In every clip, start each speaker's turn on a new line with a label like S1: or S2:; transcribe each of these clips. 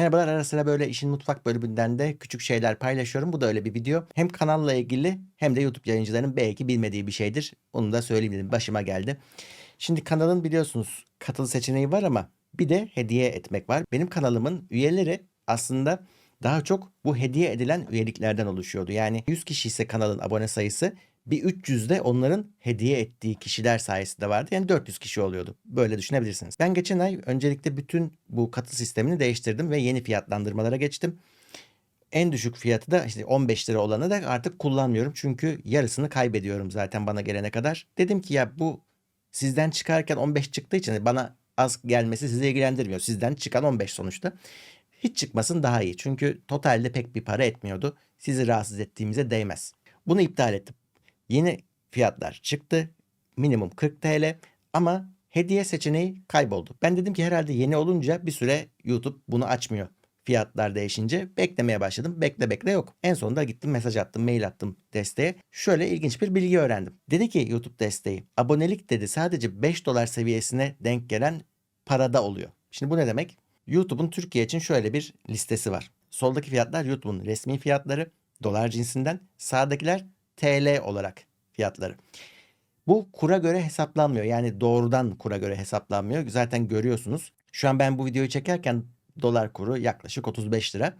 S1: Merhabalar ara sıra böyle işin mutfak bölümünden de küçük şeyler paylaşıyorum. Bu da öyle bir video. Hem kanalla ilgili hem de YouTube yayıncılarının belki bilmediği bir şeydir. Onu da söyleyeyim dedim. Başıma geldi. Şimdi kanalın biliyorsunuz katıl seçeneği var ama bir de hediye etmek var. Benim kanalımın üyeleri aslında daha çok bu hediye edilen üyeliklerden oluşuyordu. Yani 100 kişi ise kanalın abone sayısı bir 300 de onların hediye ettiği kişiler sayesinde vardı. Yani 400 kişi oluyordu. Böyle düşünebilirsiniz. Ben geçen ay öncelikle bütün bu katıl sistemini değiştirdim ve yeni fiyatlandırmalara geçtim. En düşük fiyatı da işte 15 lira olanı da artık kullanmıyorum. Çünkü yarısını kaybediyorum zaten bana gelene kadar. Dedim ki ya bu sizden çıkarken 15 çıktığı için bana az gelmesi sizi ilgilendirmiyor. Sizden çıkan 15 sonuçta. Hiç çıkmasın daha iyi. Çünkü totalde pek bir para etmiyordu. Sizi rahatsız ettiğimize değmez. Bunu iptal ettim. Yeni fiyatlar çıktı. Minimum 40 TL ama hediye seçeneği kayboldu. Ben dedim ki herhalde yeni olunca bir süre YouTube bunu açmıyor. Fiyatlar değişince beklemeye başladım. Bekle bekle yok. En sonunda gittim mesaj attım, mail attım desteğe. Şöyle ilginç bir bilgi öğrendim. Dedi ki YouTube desteği abonelik dedi sadece 5 dolar seviyesine denk gelen parada oluyor. Şimdi bu ne demek? YouTube'un Türkiye için şöyle bir listesi var. Soldaki fiyatlar YouTube'un resmi fiyatları dolar cinsinden. Sağdakiler TL olarak fiyatları. Bu kura göre hesaplanmıyor. Yani doğrudan kura göre hesaplanmıyor. Zaten görüyorsunuz. Şu an ben bu videoyu çekerken dolar kuru yaklaşık 35 lira.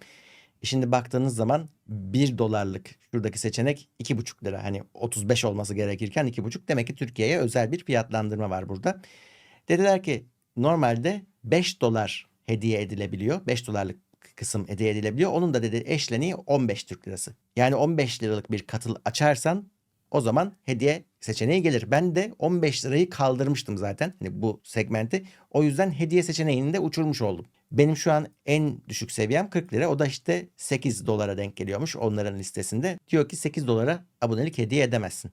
S1: E Şimdi baktığınız zaman 1 dolarlık şuradaki seçenek 2,5 lira. Hani 35 olması gerekirken 2,5 demek ki Türkiye'ye özel bir fiyatlandırma var burada. Dediler ki normalde 5 dolar hediye edilebiliyor. 5 dolarlık kısım hediye edilebiliyor. Onun da dedi eşleniği 15 Türk lirası. Yani 15 liralık bir katıl açarsan o zaman hediye seçeneği gelir. Ben de 15 lirayı kaldırmıştım zaten hani bu segmenti. O yüzden hediye seçeneğini de uçurmuş oldum. Benim şu an en düşük seviyem 40 lira. O da işte 8 dolara denk geliyormuş onların listesinde. Diyor ki 8 dolara abonelik hediye edemezsin.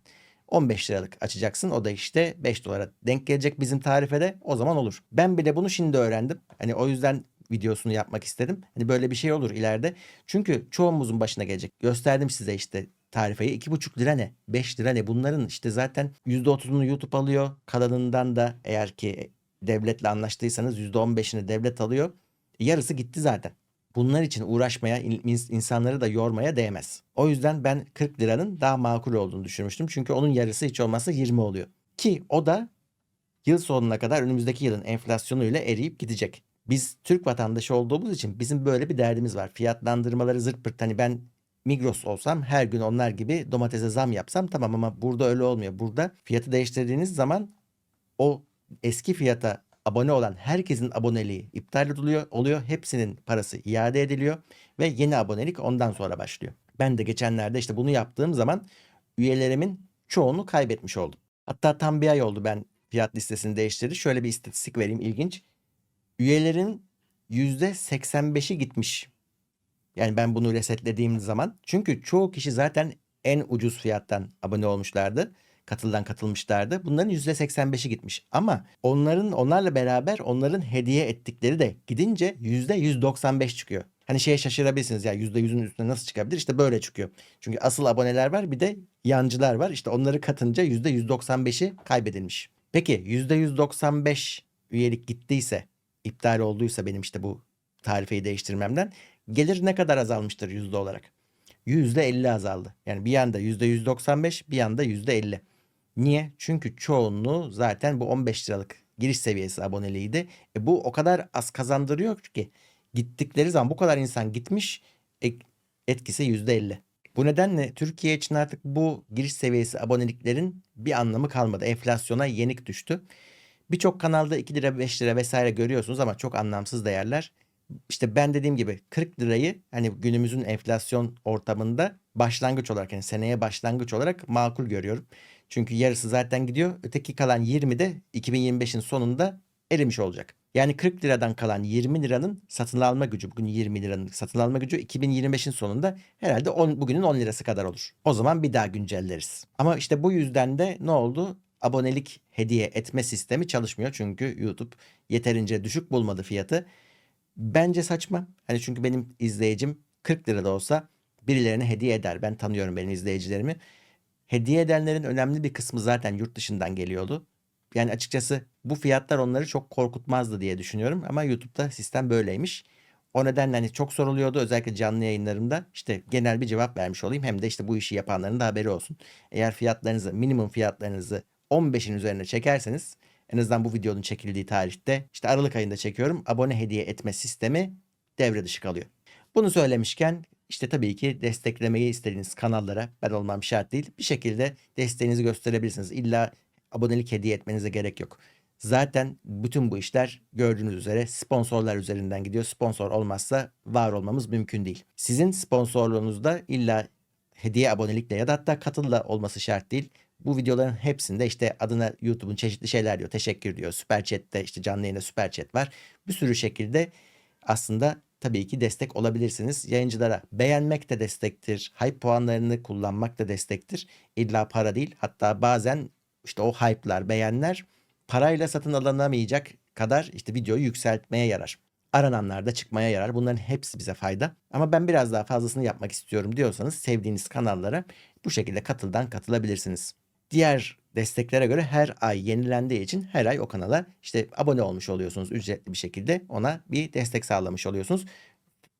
S1: 15 liralık açacaksın. O da işte 5 dolara denk gelecek bizim tarifede. O zaman olur. Ben bile bunu şimdi öğrendim. Hani o yüzden videosunu yapmak istedim. Hani böyle bir şey olur ileride. Çünkü çoğumuzun başına gelecek. Gösterdim size işte tarifeyi. 2,5 lira ne? 5 lira ne? Bunların işte zaten %30'unu YouTube alıyor. Kalanından da eğer ki devletle anlaştıysanız %15'ini devlet alıyor. Yarısı gitti zaten. Bunlar için uğraşmaya, insanları da yormaya değmez. O yüzden ben 40 liranın daha makul olduğunu düşünmüştüm. Çünkü onun yarısı hiç olmazsa 20 oluyor. Ki o da yıl sonuna kadar önümüzdeki yılın enflasyonuyla eriyip gidecek. Biz Türk vatandaşı olduğumuz için bizim böyle bir derdimiz var. Fiyatlandırmaları zırt pırt hani ben Migros olsam her gün onlar gibi domatese zam yapsam tamam ama burada öyle olmuyor. Burada fiyatı değiştirdiğiniz zaman o eski fiyata abone olan herkesin aboneliği iptal ediliyor, oluyor. Hepsinin parası iade ediliyor ve yeni abonelik ondan sonra başlıyor. Ben de geçenlerde işte bunu yaptığım zaman üyelerimin çoğunu kaybetmiş oldum. Hatta tam bir ay oldu ben fiyat listesini değiştirdi. Şöyle bir istatistik vereyim ilginç. Üyelerin %85'i gitmiş. Yani ben bunu resetlediğim zaman. Çünkü çoğu kişi zaten en ucuz fiyattan abone olmuşlardı. Katıldan katılmışlardı. Bunların %85'i gitmiş. Ama onların onlarla beraber onların hediye ettikleri de gidince %195 çıkıyor. Hani şeye şaşırabilirsiniz ya %100'ün üstüne nasıl çıkabilir? İşte böyle çıkıyor. Çünkü asıl aboneler var bir de yancılar var. İşte onları katınca %195'i kaybedilmiş. Peki %195 üyelik gittiyse, iptal olduysa benim işte bu tarifeyi değiştirmemden gelir ne kadar azalmıştır yüzde olarak? %50 azaldı. Yani bir yanda %195 bir yanda %50. Niye? Çünkü çoğunluğu zaten bu 15 liralık giriş seviyesi aboneliğiydi. E bu o kadar az kazandırıyor ki gittikleri zaman bu kadar insan gitmiş e, etkisi %50. Bu nedenle Türkiye için artık bu giriş seviyesi aboneliklerin bir anlamı kalmadı. Enflasyona yenik düştü. Birçok kanalda 2 lira 5 lira vesaire görüyorsunuz ama çok anlamsız değerler. İşte ben dediğim gibi 40 lirayı hani günümüzün enflasyon ortamında başlangıç olarak yani seneye başlangıç olarak makul görüyorum. Çünkü yarısı zaten gidiyor. Öteki kalan 20 de 2025'in sonunda erimiş olacak. Yani 40 liradan kalan 20 liranın satın alma gücü bugün 20 liranın satın alma gücü 2025'in sonunda herhalde 10, bugünün 10 lirası kadar olur. O zaman bir daha güncelleriz. Ama işte bu yüzden de ne oldu? Abonelik hediye etme sistemi çalışmıyor. Çünkü YouTube yeterince düşük bulmadı fiyatı. Bence saçma. Hani çünkü benim izleyicim 40 lira da olsa birilerine hediye eder. Ben tanıyorum benim izleyicilerimi. Hediye edenlerin önemli bir kısmı zaten yurt dışından geliyordu. Yani açıkçası bu fiyatlar onları çok korkutmazdı diye düşünüyorum ama YouTube'da sistem böyleymiş. O nedenle hani çok soruluyordu özellikle canlı yayınlarımda. İşte genel bir cevap vermiş olayım. Hem de işte bu işi yapanların da haberi olsun. Eğer fiyatlarınızı, minimum fiyatlarınızı 15'in üzerine çekerseniz en azından bu videonun çekildiği tarihte işte Aralık ayında çekiyorum. Abone hediye etme sistemi devre dışı kalıyor. Bunu söylemişken işte tabii ki desteklemeyi istediğiniz kanallara ben olmam şart değil. Bir şekilde desteğinizi gösterebilirsiniz. İlla abonelik hediye etmenize gerek yok. Zaten bütün bu işler gördüğünüz üzere sponsorlar üzerinden gidiyor. Sponsor olmazsa var olmamız mümkün değil. Sizin sponsorluğunuzda illa hediye abonelikle ya da hatta katılla olması şart değil. Bu videoların hepsinde işte adına YouTube'un çeşitli şeyler diyor. Teşekkür diyor. Süper Chat'te işte canlı yayında Süper Chat var. Bir sürü şekilde aslında tabii ki destek olabilirsiniz. Yayıncılara beğenmek de destektir. Hype puanlarını kullanmak da destektir. İlla para değil. Hatta bazen işte o hype'lar, beğenler parayla satın alınamayacak kadar işte videoyu yükseltmeye yarar. Arananlarda çıkmaya yarar. Bunların hepsi bize fayda. Ama ben biraz daha fazlasını yapmak istiyorum diyorsanız sevdiğiniz kanallara bu şekilde katıldan katılabilirsiniz. Diğer desteklere göre her ay yenilendiği için her ay o kanala işte abone olmuş oluyorsunuz ücretli bir şekilde ona bir destek sağlamış oluyorsunuz.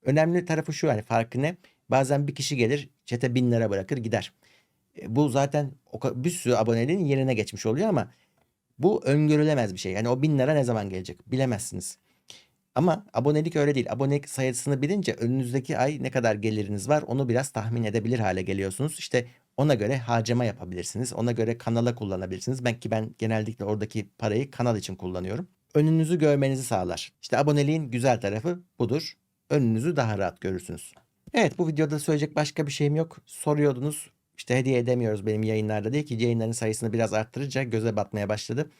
S1: Önemli tarafı şu yani farkı ne? Bazen bir kişi gelir çete bin lira bırakır gider. E, Bu zaten bir sürü aboneliğin yerine geçmiş oluyor ama bu öngörülemez bir şey. Yani o bin lira ne zaman gelecek bilemezsiniz. Ama abonelik öyle değil. Abonelik sayısını bilince önünüzdeki ay ne kadar geliriniz var onu biraz tahmin edebilir hale geliyorsunuz. İşte ona göre harcama yapabilirsiniz. Ona göre kanala kullanabilirsiniz. Ben ki ben genellikle oradaki parayı kanal için kullanıyorum. Önünüzü görmenizi sağlar. İşte aboneliğin güzel tarafı budur. Önünüzü daha rahat görürsünüz. Evet bu videoda söyleyecek başka bir şeyim yok. Soruyordunuz. İşte hediye edemiyoruz benim yayınlarda diye ki yayınların sayısını biraz arttırınca göze batmaya başladı.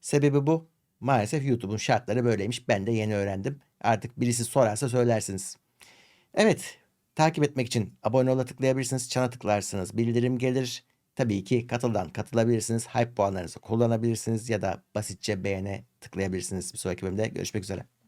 S1: Sebebi bu. Maalesef YouTube'un şartları böyleymiş. Ben de yeni öğrendim. Artık birisi sorarsa söylersiniz. Evet, takip etmek için abone ol'a tıklayabilirsiniz, çana tıklarsınız, bildirim gelir. Tabii ki katıldan katılabilirsiniz, hype puanlarınızı kullanabilirsiniz ya da basitçe beğene tıklayabilirsiniz. Bir sonraki bölümde görüşmek üzere.